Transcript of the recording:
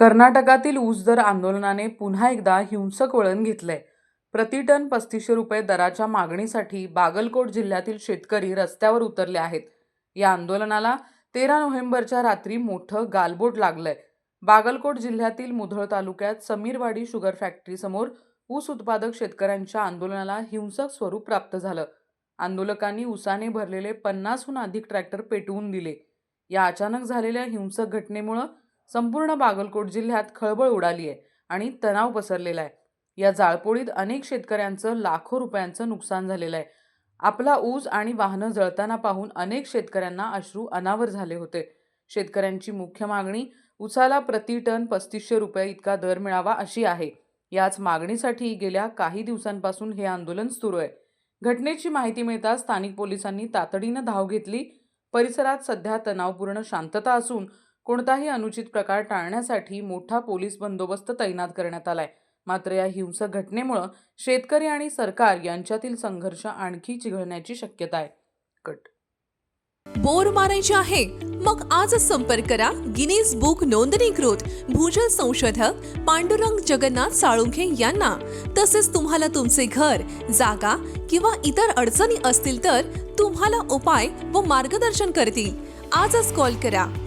कर्नाटकातील ऊस दर आंदोलनाने पुन्हा एकदा हिंसक वळण घेतलंय. प्रतिटन पस्तीसशे रुपये दराच्या मागणीसाठी बागलकोट जिल्ह्यातील शेतकरी रस्त्यावर उतरले आहेत. या आंदोलनाला तेरा नोव्हेंबरच्या रात्री मोठं गालबोट लागलंय. बागलकोट जिल्ह्यातील मुधोळ तालुक्यात समीरवाडी शुगर फॅक्टरीसमोर ऊस उत्पादक शेतकऱ्यांच्या आंदोलनाला हिंसक स्वरूप प्राप्त झालं. आंदोलकांनी उसाने भरलेले पन्नासहून अधिक ट्रॅक्टर पेटवून दिले. या अचानक झालेल्या हिंसक घटनेमुळं संपूर्ण बागलकोट जिल्ह्यात खळबळ उडाली आहे आणि तणाव पसरलेला आहे. या जाळपोळीत अनेक शेतकऱ्यांचं लाखो रुपयांचं नुकसान झालेलं आहे. आपला ऊस आणि वाहनं जळताना पाहून अनेक शेतकऱ्यांना अश्रू अनावर झाले होते. शेतकऱ्यांची मुख्य मागणी उसाला प्रति टन पस्तीसशे रुपये इतका दर मिळावा अशी आहे. याच मागणीसाठी गेल्या काही दिवसांपासून हे आंदोलन सुरू आहे. घटनेची माहिती मिळताच स्थानिक पोलिसांनी तातडीनं धाव घेतली. परिसरात सध्या तणावपूर्ण शांतता असून कोणताही अनुचित प्रकार टाळण्यासाठी मोठा पोलीस बंदोबस्त तैनात करण्यात आलाय. मात्र या हिंसक घटनेमुळं शेतकरी आणि सरकार यांच्यातील संघर्ष आणखी चिघळण्याची शक्यता आहे. कट. बोर मारायचे आहे? मग आजच संपर्क करा गिनीज बुक नोंदणीकृत भूजल संशोधक पांडुरंग जगन्नाथ साळुंखे यांना. तसेच तुम्हाला तुमचे घर जागा किंवा इतर अडचणी असतील तर तुम्हाला उपाय व मार्गदर्शन करतील. आजच कॉल करा.